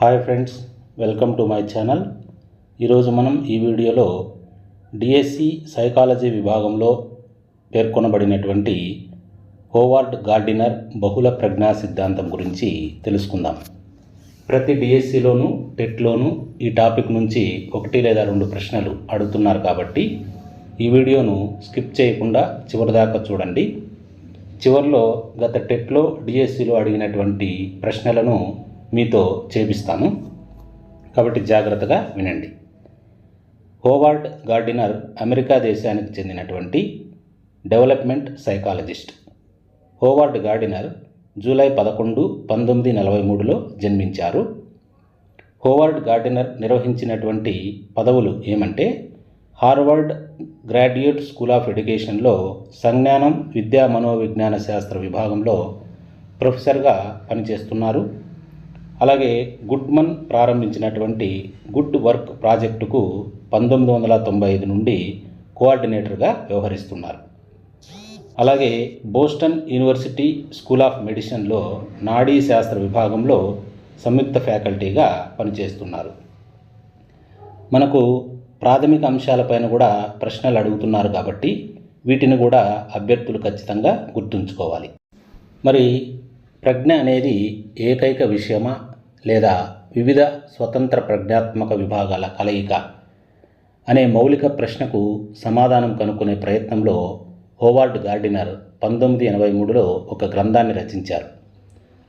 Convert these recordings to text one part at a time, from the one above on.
Hi friends welcome to my channel. ఈరోజు మనం ఈ వీడియోలో డిఎస్సి సైకాలజీ విభాగంలో పేర్కొనబడినటువంటి హోవార్డ్ గార్డినర్ బహుళ ప్రజ్ఞా సిద్ధాంతం గురించి తెలుసుకుందాం. ప్రతి డిఎస్సిలోనూ టెట్లోనూ ఈ టాపిక్ నుంచి ఒకటి లేదా రెండు ప్రశ్నలు అడుగుతున్నారు కాబట్టి ఈ వీడియోను స్కిప్ చేయకుండా చివరిదాకా చూడండి. చివరిలో గత టెట్లో డిఎస్సిలో అడిగినటువంటి ప్రశ్నలను మీతో చేపిస్తాను. కాబట్టి జాగ్రత్తగా వినండి. హోవార్డ్ గార్డినర్ అమెరికా దేశానికి చెందినటువంటి development psychologist. Howard Gardner July పదకొండు పంతొమ్మిది నలభై మూడులో జన్మించారు. హోవార్డ్ గార్డినర్ నిర్వహించినటువంటి పదవులు ఏమంటే హార్వర్డ్ గ్రాడ్యుయేట్ స్కూల్ ఆఫ్ ఎడ్యుకేషన్లో సంజ్ఞానం విద్యా మనోవిజ్ఞాన శాస్త్ర విభాగంలో ప్రొఫెసర్గా పనిచేస్తున్నారు. అలాగే గుడ్మన్ ప్రారంభించినటువంటి గుడ్ వర్క్ ప్రాజెక్టుకు పంతొమ్మిది వందల తొంభై ఐదు నుండి కోఆర్డినేటర్గా వ్యవహరిస్తున్నారు. అలాగే బోస్టన్ యూనివర్సిటీ స్కూల్ ఆఫ్ మెడిసిన్లో నాడీ శాస్త్ర విభాగంలో సంయుక్త ఫ్యాకల్టీగా పనిచేస్తున్నారు. మనకు ప్రాథమిక అంశాలపైన కూడా ప్రశ్నలు అడుగుతున్నారు కాబట్టి వీటిని కూడా అభ్యర్థులు ఖచ్చితంగా గుర్తుంచుకోవాలి. మరి ప్రజ్ఞ అనేది ఏకైక విషయమా? లేదా వివిధ స్వతంత్ర ప్రజ్ఞాత్మక విభాగాల కలయిక అనే మౌలిక ప్రశ్నకు సమాధానం కనుక్కునే ప్రయత్నంలో హోవార్డ్ గార్డినర్ పంతొమ్మిది ఎనభై మూడులో ఒక గ్రంథాన్ని రచించారు.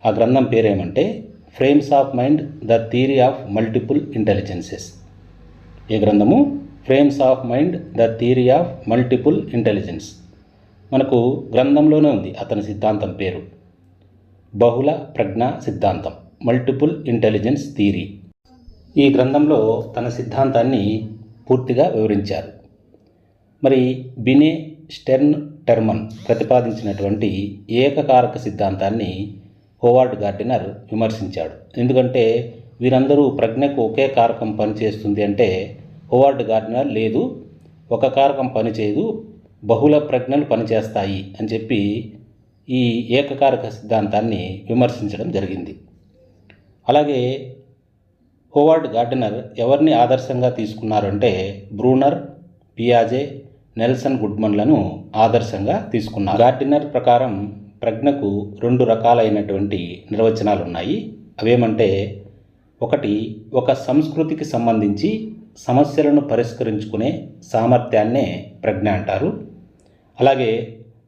ఆ గ్రంథం పేరేమంటే frames of mind the theory of multiple intelligences ఈ గ్రంథము? Frames of mind the theory of multiple intelligence మనకు గ్రంథంలోనే ఉంది అతని సిద్ధాంతం పేరు. బహుళ ప్రజ్ఞా సిద్ధాంతం. మల్టిపుల్ ఇంటెలిజెన్స్ థీరీ ఈ గ్రంథంలో తన సిద్ధాంతాన్ని పూర్తిగా వివరించారు. మరి బినే స్టెర్న్ టెర్మన్ ప్రతిపాదించినటువంటి ఏకకారక సిద్ధాంతాన్ని హోవార్డ్ గార్డినర్ విమర్శించాడు. ఎందుకంటే వీరందరూ ప్రజ్ఞకు ఒకే కారకం పనిచేస్తుంది అంటే హోవార్డ్ గార్డినర్ లేదు ఒక కారకం పనిచేయదు బహుళ ప్రజ్ఞలు పనిచేస్తాయి అని చెప్పి ఈ ఏకకారక సిద్ధాంతాన్ని విమర్శించడం జరిగింది. అలాగే హోవార్డ్ గార్డినర్ ఎవరిని ఆదర్శంగా తీసుకున్నారంటే బ్రూనర్ పియాజే నెల్సన్ గుడ్మన్లను ఆదర్శంగా తీసుకున్నారు. గార్డినర్ ప్రకారం ప్రజ్ఞకు రెండు రకాలైనటువంటి నిర్వచనాలు ఉన్నాయి అవేమంటే ఒకటి ఒక సంస్కృతికి సంబంధించి సమస్యలను పరిష్కరించుకునే సామర్థ్యాన్నే ప్రజ్ఞ అంటారు. అలాగే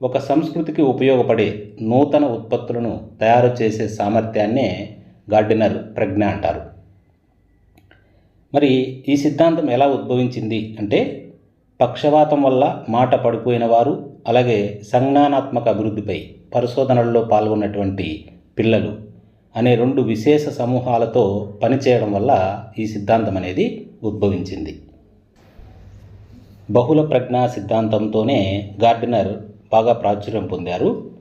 ఒక సంస్కృతికి ఉపయోగపడే నూతన ఉత్పత్తులను తయారు చేసే సామర్థ్యాన్నే గార్డినర్ ప్రజ్ఞ అంటారు. మరి ఈ సిద్ధాంతం ఎలా ఉద్భవించింది అంటే పక్షవాతం వల్ల మాట పడిపోయిన వారు అలాగే సంజ్ఞానాత్మక అభివృద్ధిపై పరిశోధనల్లో పాల్గొన్నటువంటి పిల్లలు అనే రెండు విశేష సమూహాలతో పనిచేయడం వల్ల ఈ సిద్ధాంతం అనేది ఉద్భవించింది. బహుళ ప్రజ్ఞా సిద్ధాంతంతోనే గార్డినర్ బాగా ప్రాచుర్యం పొందారు.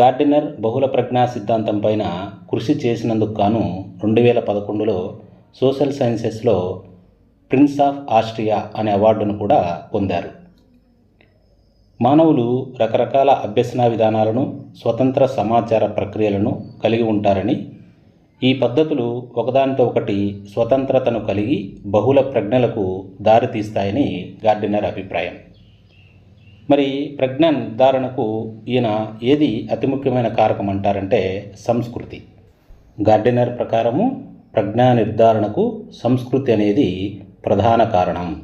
గార్డినర్ బహుళ ప్రజ్ఞా సిద్ధాంతం పైన కృషి చేసినందుకు గాను రెండు వేల పదకొండులో సోషల్ సైన్సెస్లో ప్రిన్స్ ఆఫ్ ఆస్ట్రియా అనే అవార్డును కూడా పొందారు. మానవులు రకరకాల అభ్యసన విధానాలను స్వతంత్ర సమాచార ప్రక్రియలను కలిగి ఉంటారని ఈ పద్ధతులు ఒకదానితో ఒకటి స్వతంత్రతను కలిగి బహుళ ప్రజ్ఞలకు దారితీస్తాయని గార్డినర్ అభిప్రాయం. మరి ప్రజ్ఞ నిర్ధారణకు ఈయన ఏది అతి ముఖ్యమైన కారకం అంటారంటే సంస్కృతి. గార్డినర్ ప్రకారము ప్రజ్ఞా నిర్ధారణకు సంస్కృతి అనేది ప్రధాన కారణం.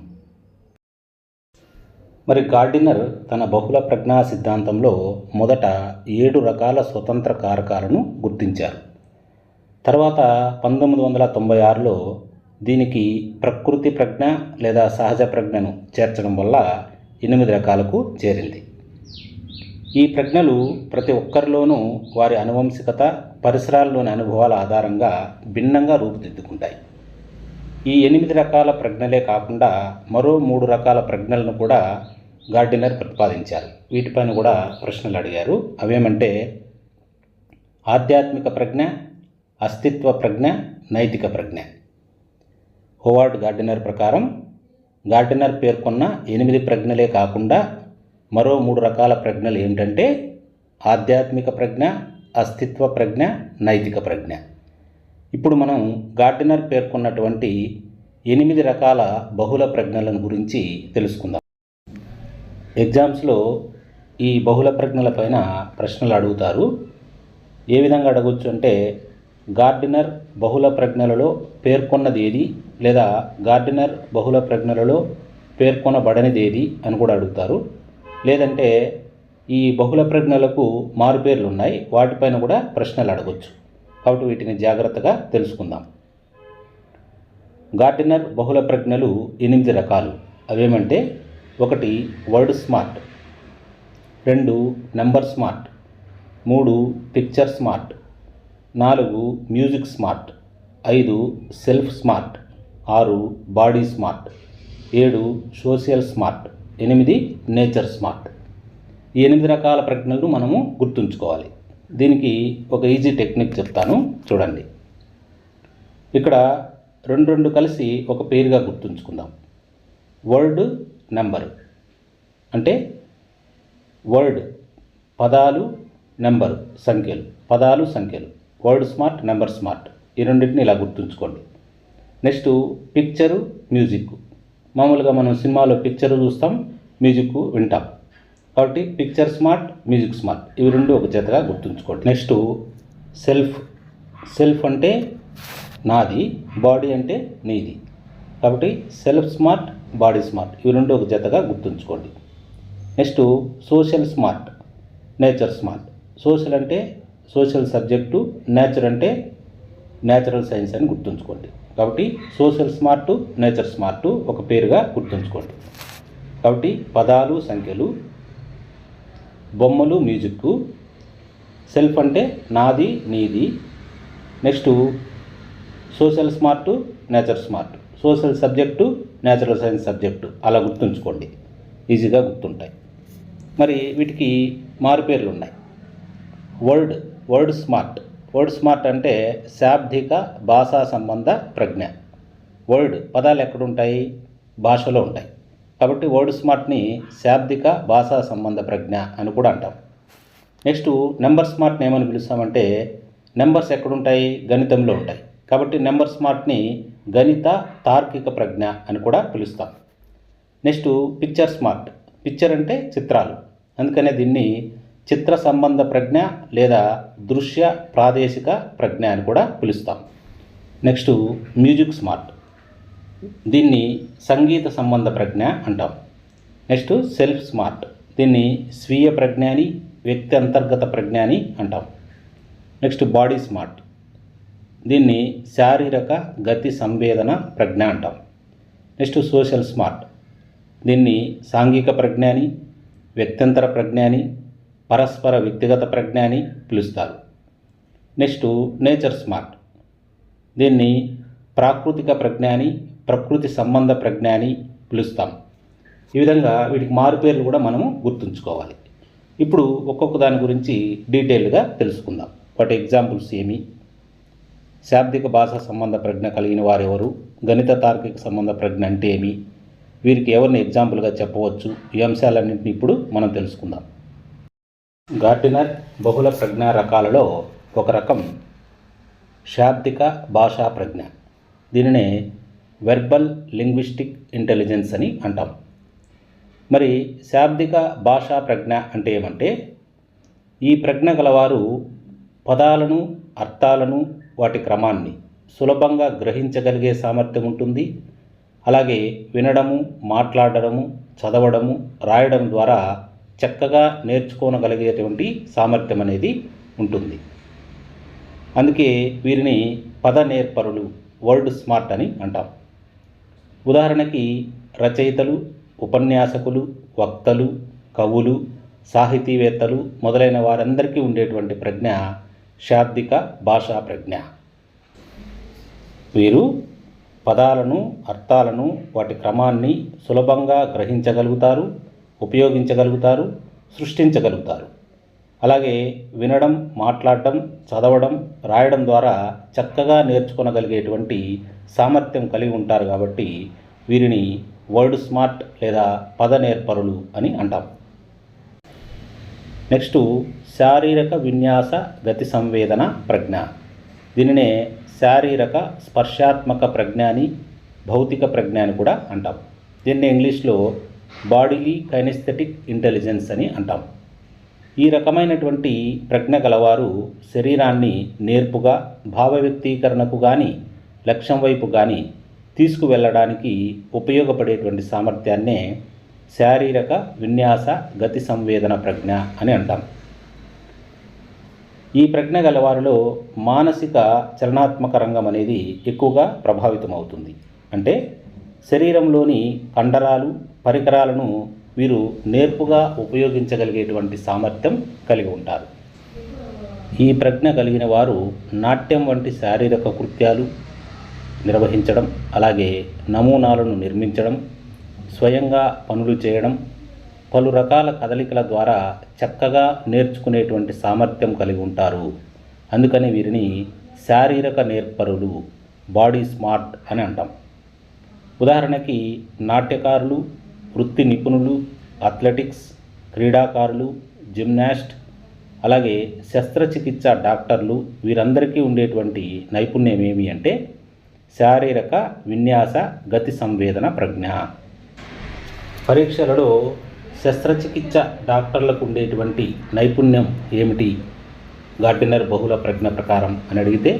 మరి గార్డినర్ తన బహుళ ప్రజ్ఞా సిద్ధాంతంలో మొదట ఏడు రకాల స్వతంత్ర కారకాలను గుర్తించారు. తర్వాత పంతొమ్మిది వందల తొంభై ఆరులో దీనికి ప్రకృతి ప్రజ్ఞ లేదా సహజ ప్రజ్ఞను చేర్చడం వల్ల ఎనిమిది రకాలకు చేరింది. ఈ ప్రజ్ఞలు ప్రతి ఒక్కరిలోనూ వారి అనువంశికత పరిసరాల్లోని అనుభవాల ఆధారంగా భిన్నంగా రూపుదిద్దుకుంటాయి. ఈ ఎనిమిది రకాల ప్రజ్ఞలే కాకుండా మరో మూడు రకాల ప్రజ్ఞలను కూడా గార్డినర్ ప్రతిపాదించారు. వీటిపైన కూడా ప్రశ్నలు అడిగారు. అవేమంటే ఆధ్యాత్మిక ప్రజ్ఞ అస్తిత్వ ప్రజ్ఞ నైతిక ప్రజ్ఞ. హోవార్డ్ గార్డినర్ ప్రకారం గార్డినర్ పేర్కొన్న ఎనిమిది ప్రజ్ఞలే కాకుండా మరో మూడు రకాల ప్రజ్ఞలు ఏమిటంటే ఆధ్యాత్మిక ప్రజ్ఞ అస్తిత్వ ప్రజ్ఞ నైతిక ప్రజ్ఞ. ఇప్పుడు మనం గార్డినర్ పేర్కొన్నటువంటి ఎనిమిది రకాల బహుళ ప్రజ్ఞలను గురించి తెలుసుకుందాం. ఎగ్జామ్స్లో ఈ బహుళ ప్రజ్ఞల పైన ప్రశ్నలు అడుగుతారు. ఏ విధంగా అడగవచ్చు అంటే గార్డినర్ బహుళ ప్రజ్ఞలలో పేర్కొన్నది ఏది? లేదా గార్డెనర్ బహుళ ప్రజ్ఞలలో పేర్కొనబడనిది ఏది అని కూడా అడుగుతారు. లేదంటే ఈ బహుళ ప్రజ్ఞలకు మారుపేర్లు ఉన్నాయి వాటిపైన కూడా ప్రశ్నలు అడగవచ్చు కాబట్టి వీటిని జాగ్రత్తగా తెలుసుకుందాం. గార్డెనర్ బహుళ ప్రజ్ఞలు ఎనిమిది రకాలు. అవేమంటే ఒకటి వర్డ్ స్మార్ట్ రెండు నెంబర్ స్మార్ట్ మూడు పిక్చర్ స్మార్ట్ నాలుగు మ్యూజిక్ స్మార్ట్ ఐదు సెల్ఫ్ స్మార్ట్ ఆరు బాడీ స్మార్ట్. ఏడు సోషల్ స్మార్ట్. ఎనిమిది నేచర్ స్మార్ట్. ఈ ఎనిమిది రకాల ప్రకటనలు మనము గుర్తుంచుకోవాలి. దీనికి ఒక ఈజీ టెక్నిక్ చెప్తాను. చూడండి. ఇక్కడ రెండు రెండు కలిసి ఒక పేరుగా గుర్తుంచుకుందాం. Word number. అంటే వర్డ్ పదాలు నెంబర్ సంఖ్యలు. పదాలు సంఖ్యలు. Word smart number smart. ఈ రెండింటిని ఇలా గుర్తుంచుకోండి. Next picture music. మామూలుగా మనం సినిమాలో పిక్చర్ చూస్తాం మ్యూజిక్ వింటాం. కాబట్టి పిక్చర్ స్మార్ట్ మ్యూజిక్ స్మార్ట్. ఇవి రెండు ఒక జతగా గుర్తుంచుకోండి. నెక్స్ట్ సెల్ఫ్ సెల్ఫ్ అంటే నాది బాడీ అంటే నీది. కాబట్టి సెల్ఫ్ స్మార్ట్ బాడీ స్మార్ట్. ఇవి రెండు ఒక జతగా గుర్తుంచుకోండి. Next social smart nature smart. Social అంటే సోషల్ సబ్జెక్టు నేచర్ అంటే నేచురల్ సైన్స్ అని గుర్తుంచుకోండి. కాబట్టి సోషల్ స్మార్ట్ నేచర్ స్మార్ట్ ఒక పేరుగా గుర్తుంచుకోండి. కాబట్టి పదాలు సంఖ్యలు బొమ్మలు మ్యూజిక్ సెల్ఫ్ అంటే నాది నీది. Next social smart nature smart. Social subject natural science subject. అలా గుర్తుంచుకోండి. ఈజీగా గుర్తుంటాయి. మరి వీటికి మారుపేర్లు ఉన్నాయి word word smart. Word smart అంటే శాబ్దిక భాషా సంబంధ ప్రజ్ఞ. వర్డ్ పదాలు ఎక్కడుంటాయి? భాషలో ఉంటాయి. కాబట్టి వర్డ్ స్మార్ట్ని శాబ్దిక భాషా సంబంధ ప్రజ్ఞ అని కూడా అంటాం. నెక్స్ట్ నెంబర్ స్మార్ట్ని ఏమని పిలుస్తామంటే నెంబర్స్ ఎక్కడుంటాయి? గణితంలో ఉంటాయి. కాబట్టి నెంబర్ స్మార్ట్ని గణిత తార్కిక ప్రజ్ఞ అని కూడా పిలుస్తాం. నెక్స్ట్ పిక్చర్ స్మార్ట్ పిక్చర్ అంటే చిత్రాలు. అందుకనే దీన్ని చిత్ర సంబంధ ప్రజ్ఞ లేదా దృశ్య ప్రాదేశిక ప్రజ్ఞ అని కూడా పిలుస్తాం. Next music smart. దీన్ని సంగీత సంబంధ ప్రజ్ఞ అంటాం. Next self smart. దీన్ని స్వీయ ప్రజ్ఞ అని వ్యక్తి అంతర్గత ప్రజ్ఞ అని అంటాం. Next body smart. దీన్ని శారీరక గతి సంవేదన ప్రజ్ఞ అంటాం. Next social smart. దీన్ని సాంఘిక ప్రజ్ఞ అని వ్యక్తంతర ప్రజ్ఞ అని పరస్పర వ్యక్తిగత ప్రజ్ఞ అని పిలుస్తారు. Next nature smart. దీన్ని ప్రాకృతిక ప్రజ్ఞ అని ప్రకృతి సంబంధ ప్రజ్ఞ అని పిలుస్తాం. ఈ విధంగా వీటికి మారుపేర్లు కూడా మనము గుర్తుంచుకోవాలి. ఇప్పుడు ఒక్కొక్క దాని గురించి డీటెయిల్గా తెలుసుకుందాం. వాటి ఎగ్జాంపుల్స్ ఏమి? శాబ్దిక భాష సంబంధ ప్రజ్ఞ కలిగిన వారెవరు? గణిత తార్కిక సంబంధ ప్రజ్ఞ అంటే ఏమి? వీరికి ఎవరిని ఎగ్జాంపుల్గా చెప్పవచ్చు? ఈ అంశాలన్నింటినీ ఇప్పుడు మనం తెలుసుకుందాం. గార్డినర్ బహుళ ప్రజ్ఞా రకాలలో ఒక రకం శాబ్దిక భాషా ప్రజ్ఞ. దీనినే వెర్బల్ లింగ్విస్టిక్ ఇంటెలిజెన్స్ అని అంటాం. మరి శాబ్దిక భాషా ప్రజ్ఞ అంటే ఏమంటే ఈ ప్రజ్ఞ గలవారు పదాలను అర్థాలను వాటి క్రమాన్ని సులభంగా గ్రహించగలిగే సామర్థ్యం ఉంటుంది. అలాగే వినడము మాట్లాడడము చదవడము రాయడం ద్వారా చక్కగా నేర్చుకోనగలిగేటువంటి సామర్థ్యం అనేది ఉంటుంది. అందుకే వీరిని పద నేర్పరులు వర్డ్ స్మార్ట్ అని అంటాం. ఉదాహరణకి రచయితలు ఉపన్యాసకులు వక్తలు కవులు సాహితీవేత్తలు మొదలైన వారందరికీ ఉండేటువంటి ప్రజ్ఞ శాబ్దిక భాషా ప్రజ్ఞ. వీరు పదాలను అర్థాలను వాటి క్రమాన్ని సులభంగా గ్రహించగలుగుతారు ఉపయోగించగలుగుతారు సృష్టించగలుగుతారు. అలాగే వినడం మాట్లాడడం చదవడం రాయడం ద్వారా చక్కగా నేర్చుకోనగలిగేటువంటి సామర్థ్యం కలిగి ఉంటారు కాబట్టి వీరిని వర్డ్ స్మార్ట్ లేదా పద నేర్పరులు అని అంటాం. నెక్స్ట్ శారీరక విన్యాస గతి సంవేదన ప్రజ్ఞ. దీనినే శారీరక స్పర్శాత్మక ప్రజ్ఞ అని భౌతిక ప్రజ్ఞ అని కూడా అంటాం. దీన్ని ఇంగ్లీష్లో బాడీలీ కైనెస్థెటిక్ ఇంటెలిజెన్స్ అని అంటాం. ఈ రకమైనటువంటి ప్రజ్ఞ గలవారు శరీరాన్ని నేర్పుగా భావ వ్యక్తీకరణకు కానీ లక్ష్యం వైపు కానీ తీసుకువెళ్ళడానికి ఉపయోగపడేటువంటి సామర్థ్యాన్నే శారీరక విన్యాస గతి సంవేదన ప్రజ్ఞ అని అంటాం. ఈ ప్రజ్ఞ గలవారిలో మానసిక చలనాత్మక రంగం అనేది ఎక్కువగా ప్రభావితమవుతుంది. అంటే శరీరంలోని కండరాలు పరికరాలను వీరు నేర్పుగా ఉపయోగించగలిగేటువంటి సామర్థ్యం కలిగి ఉంటారు. ఈ ప్రజ్ఞ కలిగిన వారు నాట్యం వంటి శారీరక కృత్యాలు నిర్వహించడం అలాగే నమూనాలను నిర్మించడం స్వయంగా పనులు చేయడం పలు రకాల కదలికల ద్వారా చక్కగా నేర్చుకునేటువంటి సామర్థ్యం కలిగి ఉంటారు. అందుకని వీరిని శారీరక నేర్పరులు బాడీ స్మార్ట్ అని అంటాం. ఉదాహరణకి నాట్యకారులు వృత్తి నిపుణులు అథ్లెటిక్స్ క్రీడాకారులు జిమ్నాస్ట్ అలాగే శస్త్రచికిత్స డాక్టర్లు వీరందరికీ ఉండేటువంటి నైపుణ్యం ఏమి అంటే శారీరక విన్యాస గతి సంవేదన ప్రజ్ఞ. పరీక్షలలో శస్త్రచికిత్స డాక్టర్లకు ఉండేటువంటి నైపుణ్యం ఏమిటి? గార్డినర్ బహుళ ప్రజ్ఞ ప్రకారం అని అడిగితే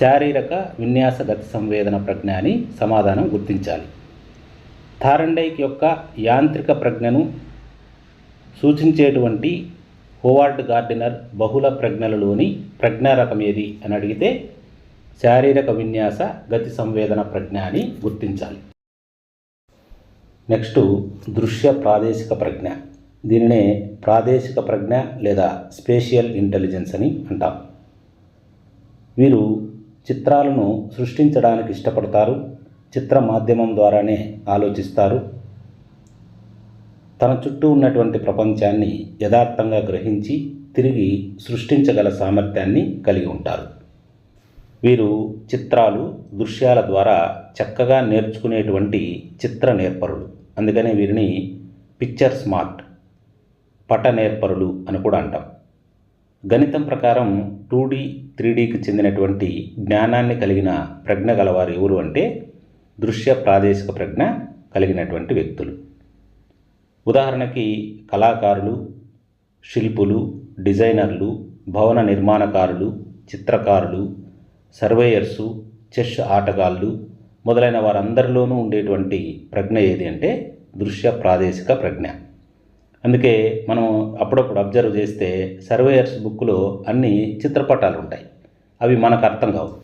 శారీరక విన్యాస గతి సంవేదన ప్రజ్ఞ అని సమాధానం గుర్తించాలి. థారండైక్ యొక్క యాంత్రిక ప్రజ్ఞను సూచించేటువంటి హోవార్డ్ గార్డినర్ బహుళ ప్రజ్ఞలలోని ప్రజ్ఞారకం ఏది అని అడిగితే శారీరక విన్యాస గతి సంవేదన ప్రజ్ఞ అని గుర్తించాలి. నెక్స్ట్ దృశ్య ప్రాదేశిక ప్రజ్ఞ. దీనినే ప్రాదేశిక ప్రజ్ఞ లేదా స్పేషియల్ ఇంటెలిజెన్స్ అని అంటాం. వీరు చిత్రాలను సృష్టించడానికి ఇష్టపడతారు. చిత్ర మాధ్యమం ద్వారానే ఆలోచిస్తారు. తన చుట్టూ ఉన్నటువంటి ప్రపంచాన్ని యథార్థంగా గ్రహించి తిరిగి సృష్టించగల సామర్థ్యాన్ని కలిగి ఉంటారు. వీరు చిత్రాలు దృశ్యాల ద్వారా చక్కగా నేర్చుకునేటువంటి చిత్ర నేర్పరులు. అందుకనే వీరిని పిక్చర్ స్మార్ట్ పట నేర్పరులు అని కూడా అంటాం. గణితం ప్రకారం టూ డీ త్రీ డీకి చెందినటువంటి జ్ఞానాన్ని కలిగిన ప్రజ్ఞ గలవారు ఎవరు అంటే దృశ్య ప్రాదేశిక ప్రజ్ఞ కలిగినటువంటి వ్యక్తులు. ఉదాహరణకి కళాకారులు శిల్పులు డిజైనర్లు భవన నిర్మాణకారులు చిత్రకారులు సర్వేయర్సు చెస్ ఆటగాళ్ళు మొదలైన వారందరిలోనూ ఉండేటువంటి ప్రజ్ఞ ఏది అంటే దృశ్య ప్రాదేశిక ప్రజ్ఞ. అందుకే మనం అప్పుడప్పుడు అబ్జర్వ్ చేస్తే సర్వేయర్స్ బుక్లో అన్ని చిత్రపటాలు ఉంటాయి అవి మనకు అర్థం కావు.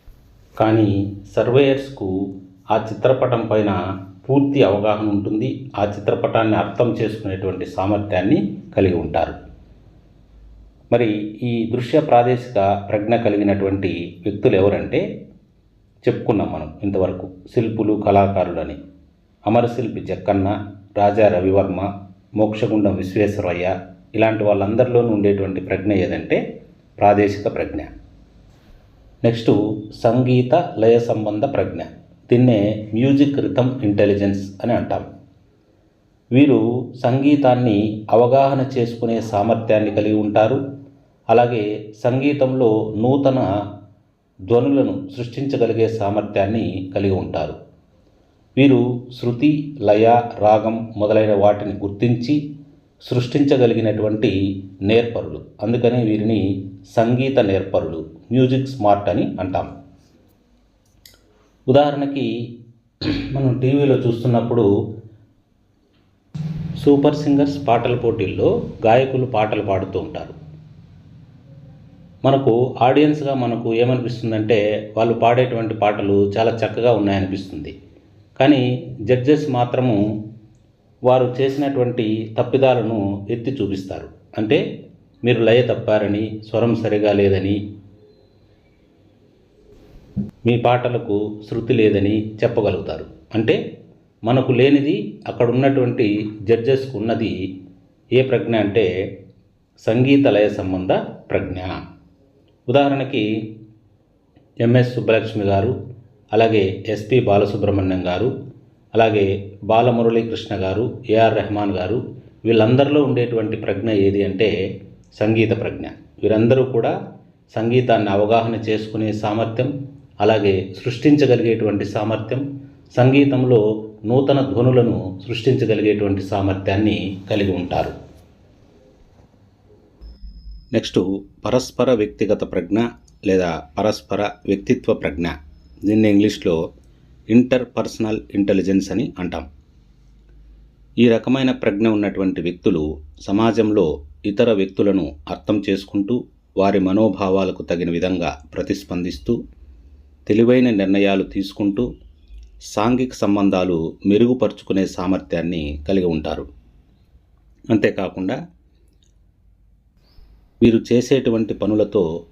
కానీ సర్వేయర్స్కు ఆ చిత్రపటం పైన పూర్తి అవగాహన ఉంటుంది. ఆ చిత్రపటాన్ని అర్థం చేసుకునేటువంటి సామర్థ్యాన్ని కలిగి ఉంటారు. మరి ఈ దృశ్య ప్రాదేశిక ప్రజ్ఞ కలిగినటువంటి వ్యక్తులు ఎవరంటే చెప్పుకున్నాం మనం ఇంతవరకు. శిల్పులు కళాకారులని. అమరశిల్పి జక్కన్న రాజా రవివర్మ మోక్షగుండం విశ్వేశ్వరయ్య ఇలాంటి వాళ్ళందరిలోనూ ఉండేటువంటి ప్రజ్ఞ ఏదంటే ప్రాదేశిక ప్రజ్ఞ. నెక్స్ట్ సంగీత లయ సంబంధ ప్రజ్ఞ. దీన్నే మ్యూజిక్ రిథమ్ ఇంటెలిజెన్స్ అని అంటాం. వీరు సంగీతాన్ని అవగాహన చేసుకునే సామర్థ్యాన్ని కలిగి ఉంటారు. అలాగే సంగీతంలో నూతన ధ్వనులను సృష్టించగలిగే సామర్థ్యాన్ని కలిగి ఉంటారు. వీరు శృతి లయ రాగం మొదలైన వాటిని గుర్తించి సృష్టించగలిగినటువంటి నేర్పరులు. అందుకని వీరిని సంగీత నేర్పరులు మ్యూజిక్ స్మార్ట్ అని అంటాం. ఉదాహరణకి మనం టీవీలో చూస్తున్నప్పుడు సూపర్ సింగర్స్ పాటల పోటీల్లో గాయకులు పాటలు పాడుతూ ఉంటారు. మనకు ఆడియన్స్గా మనకు ఏమనిపిస్తుందంటే వాళ్ళు పాడేటువంటి పాటలు చాలా చక్కగా ఉన్నాయనిపిస్తుంది. కానీ జడ్జెస్ మాత్రము వారు చేసినటువంటి తప్పిదాలను ఎత్తి చూపిస్తారు. అంటే మీరు లయ తప్పారని స్వరం సరిగా లేదని మీ పాటలకు శృతి లేదని చెప్పగలుగుతారు. అంటే మనకు లేనిది అక్కడ ఉన్నటువంటి జడ్జెస్కు ఉన్నది ఏ ప్రజ్ఞ అంటే సంగీత లయ సంబంధ ప్రజ్ఞ. ఉదాహరణకి ఎంఎస్ సుబ్బలక్ష్మి గారు అలాగే ఎస్పి బాలసుబ్రహ్మణ్యం గారు అలాగే బాలమురళీకృష్ణ గారు ఏఆర్ రెహమాన్ గారు వీళ్ళందరిలో ఉండేటువంటి ప్రజ్ఞ ఏది అంటే సంగీత ప్రజ్ఞ. వీరందరూ కూడా సంగీతాన్ని అవగాహన చేసుకునే సామర్థ్యం అలాగే సృష్టించగలిగేటువంటి సామర్థ్యం సంగీతంలో నూతన ధ్వనులను సృష్టించగలిగేటువంటి సామర్థ్యాన్ని కలిగి ఉంటారు. నెక్స్ట్ పరస్పర వ్యక్తిగత ప్రజ్ఞ లేదా పరస్పర వ్యక్తిత్వ ప్రజ్ఞ. దీన్ని ఇంగ్లీష్లో ఇంటర్ పర్సనల్ ఇంటెలిజెన్స్ అని అంటాం. ఈ రకమైన ప్రజ్ఞ ఉన్నటువంటి వ్యక్తులు సమాజంలో ఇతర వ్యక్తులను అర్థం చేసుకుంటూ వారి మనోభావాలకు తగిన విధంగా ప్రతిస్పందిస్తూ తెలివైన నిర్ణయాలు తీసుకుంటూ సాంఘిక సంబంధాలు మెరుగుపరుచుకునే సామర్థ్యాన్ని కలిగి ఉంటారు. అంతేకాకుండా వీరు చేసేటువంటి పనులతో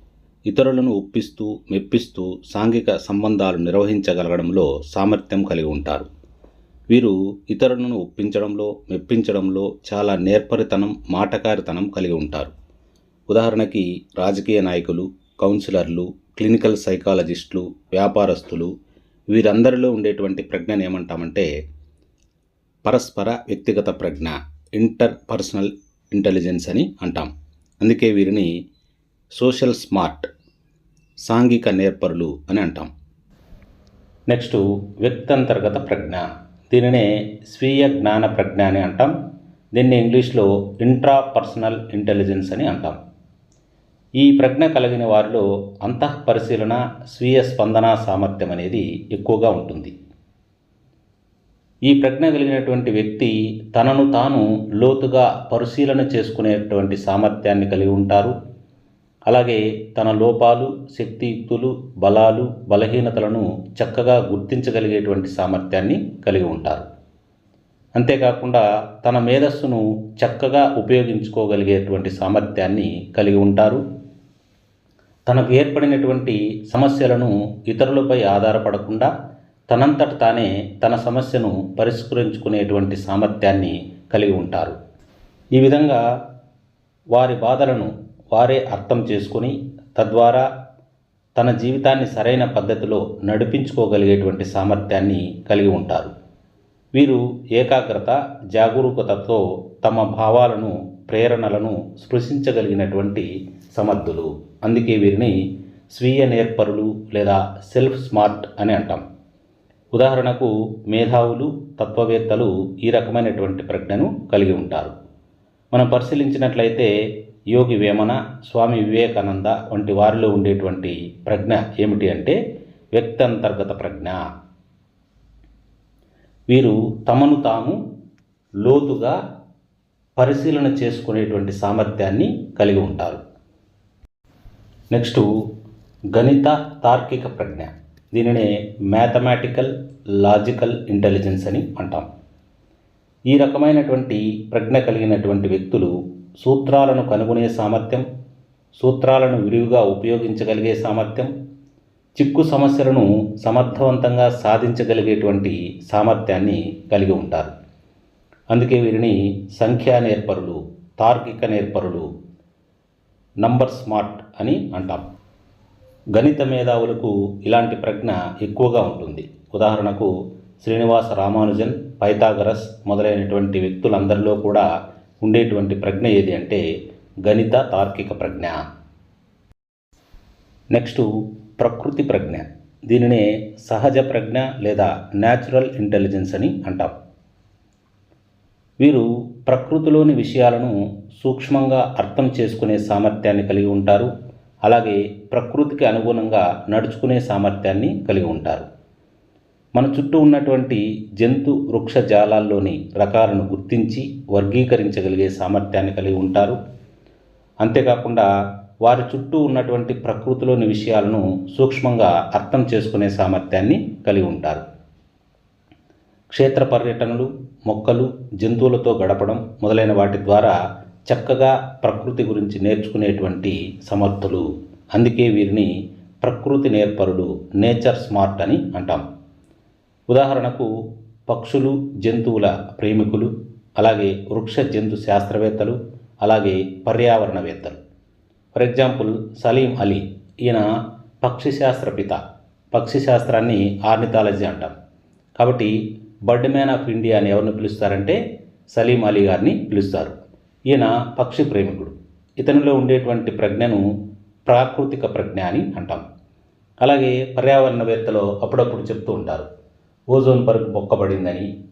ఇతరులను ఒప్పిస్తూ మెప్పిస్తూ సాంఘిక సంబంధాలు నిర్వహించగలగడంలో సామర్థ్యం కలిగి ఉంటారు. వీరు ఇతరులను ఒప్పించడంలో మెప్పించడంలో చాలా నేర్పరితనం మాటకారితనం కలిగి ఉంటారు. ఉదాహరణకి రాజకీయ నాయకులు కౌన్సిలర్లు క్లినికల్ సైకాలజిస్టులు వ్యాపారస్తులు వీరందరిలో ఉండేటువంటి ప్రజ్ఞను ఏమంటామంటే పరస్పర వ్యక్తిగత ప్రజ్ఞ ఇంటర్ పర్సనల్ ఇంటెలిజెన్స్ అని అంటాం. అందుకే వీరిని సోషల్ స్మార్ట్ సాంఘిక నేర్పరులు అని అంటాం. నెక్స్ట్ వ్యక్తంతర్గత ప్రజ్ఞ. దీనినే స్వీయ జ్ఞాన ప్రజ్ఞ అని అంటాం. దీన్ని ఇంగ్లీష్లో ఇంట్రా పర్సనల్ ఇంటెలిజెన్స్ అని అంటాం. ఈ ప్రజ్ఞ కలిగిన వారిలో అంతః పరిశీలన స్వీయ స్పందన సామర్థ్యం అనేది ఎక్కువగా ఉంటుంది. ఈ ప్రజ్ఞ కలిగినటువంటి వ్యక్తి తనను తాను లోతుగా పరిశీలన చేసుకునేటువంటి సామర్థ్యాన్ని కలిగి ఉంటారు. అలాగే తన లోపాలు శక్తియుక్తులు బలాలు బలహీనతలను చక్కగా గుర్తించగలిగేటువంటి సామర్థ్యాన్ని కలిగి ఉంటారు. అంతేకాకుండా తన మేధస్సును చక్కగా ఉపయోగించుకోగలిగేటువంటి సామర్థ్యాన్ని కలిగి ఉంటారు. తనకు ఏర్పడినటువంటి సమస్యలను ఇతరులపై ఆధారపడకుండా తనంతట తానే తన సమస్యను పరిష్కరించుకునేటువంటి సామర్థ్యాన్ని కలిగి ఉంటారు. ఈ విధంగా వారి బాధలను వారే అర్థం చేసుకొని తద్వారా తన జీవితాన్ని సరైన పద్ధతిలో నడిపించుకోగలిగేటువంటి సామర్థ్యాన్ని కలిగి ఉంటారు. వీరు ఏకాగ్రత జాగరూకతతో తమ భావాలను ప్రేరణలను స్పృశించగలిగినటువంటి సమర్థులు. అందుకే వీరిని స్వీయ నేర్పరులు లేదా సెల్ఫ్ స్మార్ట్ అని అంటాం. ఉదాహరణకు మేధావులు తత్వవేత్తలు ఈ రకమైనటువంటి ప్రజ్ఞను కలిగి ఉంటారు. మనం పరిశీలించినట్లయితే యోగి వేమన స్వామి వివేకానంద వంటి వారిలో ఉండేటువంటి ప్రజ్ఞ ఏమిటి అంటే వ్యక్తంతర్గత ప్రజ్ఞ. వీరు తమను తాము లోతుగా పరిశీలన చేసుకునేటువంటి సామర్థ్యాన్ని కలిగి ఉంటారు. నెక్స్ట్ గణిత తార్కిక ప్రజ్ఞ. దీనినే మ్యాథమెటికల్ లాజికల్ ఇంటెలిజెన్స్ అని అంటాం. ఈ రకమైనటువంటి ప్రజ్ఞ కలిగినటువంటి వ్యక్తులు సూత్రాలను కనుగొనే సామర్థ్యం సూత్రాలను విరివిగా ఉపయోగించగలిగే సామర్థ్యం చిక్కు సమస్యలను సమర్థవంతంగా సాధించగలిగేటువంటి సామర్థ్యాన్ని కలిగి ఉంటారు. అందుకే వీరిని సంఖ్యా నేర్పరులు తార్కిక నేర్పరులు నంబర్ స్మార్ట్ అని అంటాం. గణిత మేధావులకు ఇలాంటి ప్రజ్ఞ ఎక్కువగా ఉంటుంది. ఉదాహరణకు శ్రీనివాస రామానుజన్ పైథాగరస్ మొదలైనటువంటి వ్యక్తులందరిలో కూడా ఉండేటువంటి ప్రజ్ఞ ఏది అంటే గణిత తార్కిక ప్రజ్ఞ. నెక్స్ట్ ప్రకృతి ప్రజ్ఞ. దీనినే సహజ ప్రజ్ఞ లేదా న్యాచురల్ ఇంటెలిజెన్స్ అని అంటాం. వీరు ప్రకృతిలోని విషయాలను సూక్ష్మంగా అర్థం చేసుకునే సామర్థ్యాన్ని కలిగి ఉంటారు. అలాగే ప్రకృతికి అనుగుణంగా నడుచుకునే సామర్థ్యాన్ని కలిగి ఉంటారు. మన చుట్టూ ఉన్నటువంటి జంతు వృక్ష జాలాల్లోని రకాలను గుర్తించి వర్గీకరించగలిగే సామర్థ్యాన్ని కలిగి ఉంటారు. అంతేకాకుండా వారి చుట్టూ ఉన్నటువంటి ప్రకృతిలోని విషయాలను సూక్ష్మంగా అర్థం చేసుకునే సామర్థ్యాన్ని కలిగి ఉంటారు. క్షేత్ర పర్యటనలు మొక్కలు జంతువులతో గడపడం మొదలైన వాటి ద్వారా చక్కగా ప్రకృతి గురించి నేర్చుకునేటువంటి సమర్థులు. అందుకే వీరిని ప్రకృతి నేర్పరులు నేచర్ స్మార్ట్ అని అంటాం. ఉదాహరణకు పక్షులు జంతువుల ప్రేమికులు అలాగే వృక్ష జంతు శాస్త్రవేత్తలు అలాగే పర్యావరణవేత్తలు. For example Salim Ali. ఈయన పక్షి శాస్త్రపిత. పక్షి శాస్త్రాన్ని ఆర్నిథాలజీ అంటాం. కాబట్టి బర్డ్ మ్యాన్ ఆఫ్ ఇండియా అని ఎవరిని పిలుస్తారంటే సలీం అలీ గారిని పిలుస్తారు. ఈయన పక్షి ప్రేమికుడు. ఇతనిలో ఉండేటువంటి ప్రజ్ఞను ప్రాకృతిక ప్రజ్ఞ అని అంటాం. అలాగే పర్యావరణవేత్తలు అప్పుడప్పుడు చెప్తూ ఉంటారు. ఓజోన్ పరుపు బొక్కబడిందని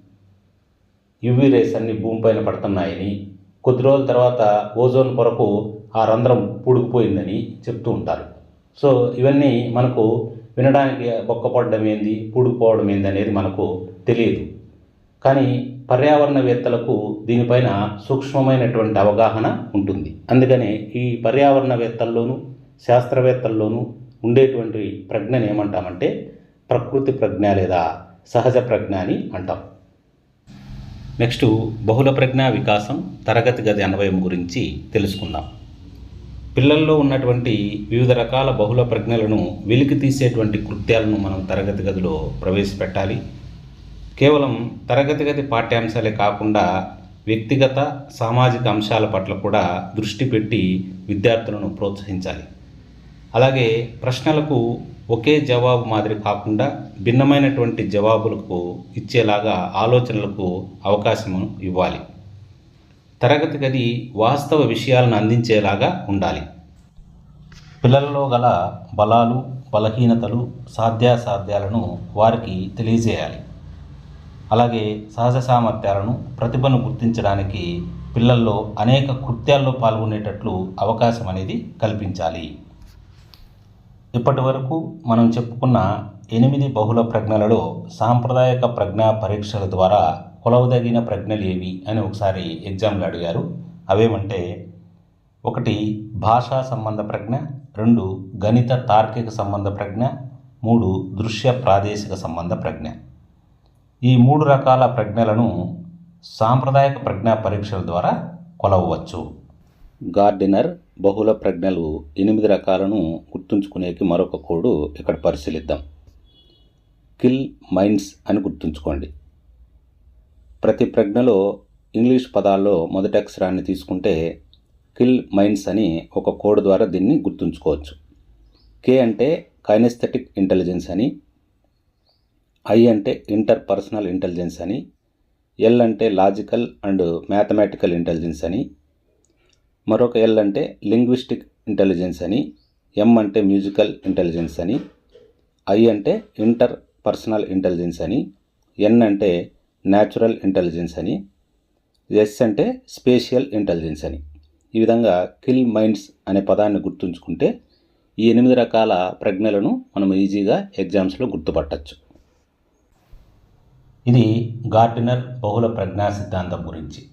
యువి రేస్ అన్ని భూమిపైన పడుతున్నాయని కొద్ది రోజుల తర్వాత ఓజోన్ పొరకు ఆ రంధ్రం పూడుకుపోయిందని చెప్తూ ఉంటారు. సో ఇవన్నీ మనకు వినడానికి బొక్కపడడం ఏంది పూడుకుపోవడం ఏంది అనేది మనకు తెలియదు. కానీ పర్యావరణవేత్తలకు దీనిపైన సూక్ష్మమైనటువంటి అవగాహన ఉంటుంది. అందుకనే ఈ పర్యావరణవేత్తల్లోనూ శాస్త్రవేత్తల్లోనూ ఉండేటువంటి ప్రజ్ఞను ఏమంటామంటే ప్రకృతి ప్రజ్ఞ లేదా సహజ ప్రజ్ఞ అని అంటాం. నెక్స్ట్ బహుళ ప్రజ్ఞా వికాసం తరగతి గది అన్వయం గురించి తెలుసుకుందాం. పిల్లల్లో ఉన్నటువంటి వివిధ రకాల బహుళ ప్రజ్ఞలను వెలికి తీసేటువంటి కృత్యాలను మనం తరగతి గదిలో ప్రవేశపెట్టాలి. కేవలం తరగతి గది పాఠ్యాంశాలే కాకుండా వ్యక్తిగత సామాజిక అంశాల పట్ల కూడా దృష్టి పెట్టి విద్యార్థులను ప్రోత్సహించాలి. అలాగే ప్రశ్నలకు ఒకే జవాబు మాదిరి కాకుండా భిన్నమైనటువంటి జవాబులకు ఇచ్చేలాగా ఆలోచనలకు అవకాశం ఇవ్వాలి. తరగతి గది వాస్తవ విషయాలను అందించేలాగా ఉండాలి. పిల్లలలో గల బలాలు బలహీనతలు సాధ్యాసాధ్యాలను వారికి తెలియజేయాలి. అలాగే సహజ సామర్థ్యాలను ప్రతిభను గుర్తించడానికి పిల్లల్లో అనేక కృత్యాల్లో పాల్గొనేటట్లు అవకాశం అనేది కల్పించాలి. ఇప్పటి వరకు మనం చెప్పుకున్న ఎనిమిది బహుళ ప్రజ్ఞలలో సాంప్రదాయక ప్రజ్ఞా పరీక్షల ద్వారా కొలవదగిన ప్రజ్ఞలు ఏవి అని ఒకసారి ఎగ్జామ్లు అడిగారు. అవేమంటే ఒకటి భాషా సంబంధ ప్రజ్ఞ రెండు గణిత తార్కిక సంబంధ ప్రజ్ఞ మూడు దృశ్య ప్రాదేశిక సంబంధ ప్రజ్ఞ. ఈ మూడు రకాల ప్రజ్ఞలను సాంప్రదాయక ప్రజ్ఞా పరీక్షల ద్వారా కొలవవచ్చు. గార్డెనర్ బహుళ ప్రజ్ఞలు ఎనిమిది రకాలను గుర్తుంచుకునేకి మరొక కోడు ఇక్కడ పరిశీలిద్దాం. కిల్ మైండ్స్ అని గుర్తుంచుకోండి. ప్రతి ప్రజ్ఞలో ఇంగ్లీష్ పదాల్లో మొదటి అక్షరాన్ని తీసుకుంటే కిల్ మైండ్స్ అని ఒక కోడ్ ద్వారా దీన్ని గుర్తుంచుకోవచ్చు. కే అంటే కైనెస్థెటిక్ ఇంటెలిజెన్స్ అని ఐ అంటే ఇంటర్ పర్సనల్ ఇంటెలిజెన్స్ అని ఎల్ అంటే లాజికల్ అండ్ మ్యాథమెటికల్ ఇంటెలిజెన్స్ అని మరొక ఎల్ అంటే లింగ్విస్టిక్ ఇంటెలిజెన్స్ అని ఎం అంటే మ్యూజికల్ ఇంటెలిజెన్స్ అని ఐ అంటే ఇంటర్ పర్సనల్ ఇంటెలిజెన్స్ అని ఎన్ అంటే న్యాచురల్ ఇంటెలిజెన్స్ అని ఎస్ అంటే స్పేషియల్ ఇంటెలిజెన్స్ అని. ఈ విధంగా కిల్ మైండ్స్ అనే పదాన్ని గుర్తుంచుకుంటే ఈ ఎనిమిది రకాల ప్రజ్ఞలను మనం ఈజీగా ఎగ్జామ్స్లో గుర్తుపట్టచ్చు. ఇది గార్డినర్ బహుళ ప్రజ్ఞా సిద్ధాంతం గురించి.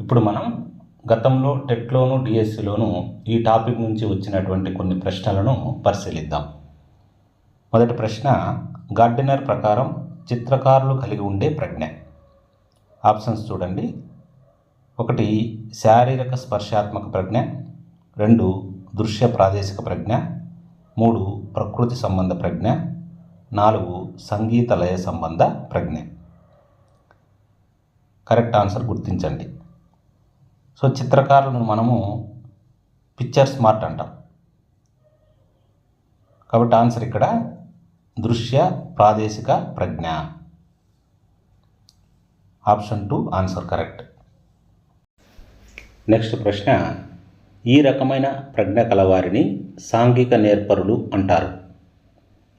ఇప్పుడు మనం గతంలో టెట్లోను డిఎస్సిలోను ఈ టాపిక్ నుంచి వచ్చినటువంటి కొన్ని ప్రశ్నలను పరిశీలిద్దాం. మొదటి ప్రశ్న గార్డినర్ ప్రకారం చిత్రకారులు కలిగి ఉండే ప్రజ్ఞ. ఆప్షన్స్ చూడండి. ఒకటి శారీరక స్పర్శాత్మక ప్రజ్ఞ. రెండు దృశ్య ప్రాదేశిక ప్రజ్ఞ. మూడు ప్రకృతి సంబంధ ప్రజ్ఞ. నాలుగు సంగీత లయ సంబంధ ప్రజ్ఞ. కరెక్ట్ ఆన్సర్ గుర్తించండి. సో చిత్రకారులను మనము పిక్చర్ స్మార్ట్ అంటాం. కాబట్టి ఆన్సర్ ఇక్కడ దృశ్య ప్రాదేశిక ప్రజ్ఞ. Option two answer correct. Next ప్రశ్న ఈ రకమైన ప్రజ్ఞ కలవారిని సాంఘిక నేర్పరులు అంటారు.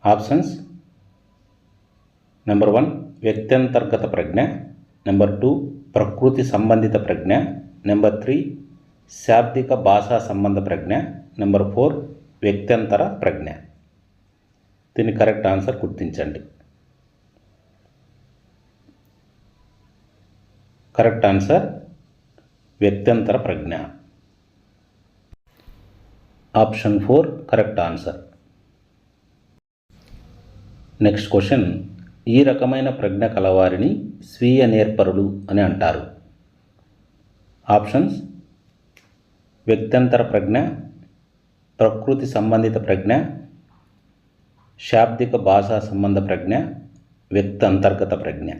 ఆప్షన్స్ నెంబర్ వన్ వ్యక్త్యంతర్గత ప్రజ్ఞ. నెంబర్ టూ ప్రకృతి సంబంధిత ప్రజ్ఞ. నెంబర్ త్రీ శాబ్దిక భాషా సంబంధ ప్రజ్ఞ. నెంబర్ ఫోర్ వ్యక్త్యంతర ప్రజ్ఞ. దీని కరెక్ట్ ఆన్సర్ గుర్తించండి. కరెక్ట్ ఆన్సర్ వ్యక్త్యంతర ప్రజ్ఞ. Option four correct answer. Next question ఈ రకమైన ప్రజ్ఞ కలవారిని స్వీయ నేర్పరులు అని అంటారు. ఆప్షన్స్. వ్యక్తంతర ప్రజ్ఞ ప్రకృతి సంబంధిత ప్రజ్ఞ శాబ్దిక భాషా సంబంధ ప్రజ్ఞ వ్యక్త అంతర్గత ప్రజ్ఞ.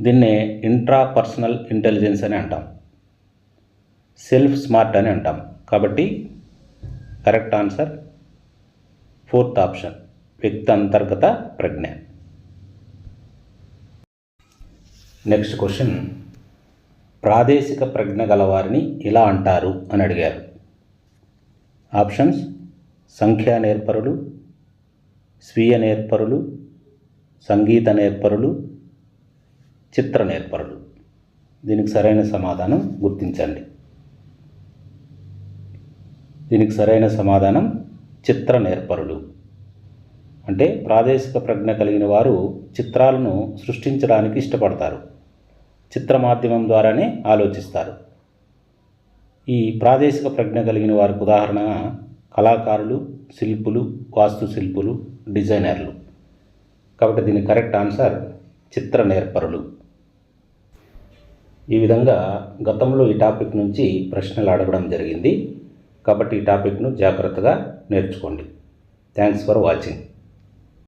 దీన్నే ఇంట్రా పర్సనల్ ఇంటెలిజెన్స్ అని అంటాం. సెల్ఫ్ స్మార్ట్ అని అంటాం. కాబట్టి కరెక్ట్ ఆన్సర్ ఫోర్త్ ఆప్షన్ వ్యక్తి అంతర్గత ప్రజ్ఞ. నెక్స్ట్ క్వశ్చన్ ప్రాదేశిక ప్రజ్ఞ గలవారిని ఇలా అంటారు అని అడిగారు. ఆప్షన్స్ సంఖ్యా నేర్పరులు స్వీయ నేర్పరులు సంగీత నేర్పరులు చిత్ర నేర్పరులు. దీనికి సరైన సమాధానం గుర్తించండి. దీనికి సరైన సమాధానం చిత్ర నేర్పరులు. అంటే ప్రాదేశిక ప్రజ్ఞ కలిగిన వారు చిత్రాలను సృష్టించడానికి ఇష్టపడతారు. చిత్ర మాధ్యమం ద్వారానే ఆలోచిస్తారు. ఈ ప్రాదేశిక ప్రజ్ఞ కలిగిన వారికి ఉదాహరణ కళాకారులు శిల్పులు వాస్తు శిల్పులు డిజైనర్లు. కాబట్టి దీని కరెక్ట్ ఆన్సర్ చిత్ర నేర్పరులు. ఈ విధంగా గతంలో ఈ టాపిక్ నుంచి ప్రశ్నలు అడగడం జరిగింది. కాబట్టి ఈ టాపిక్ను జాగ్రత్తగా నేర్చుకోండి. Thanks for watching.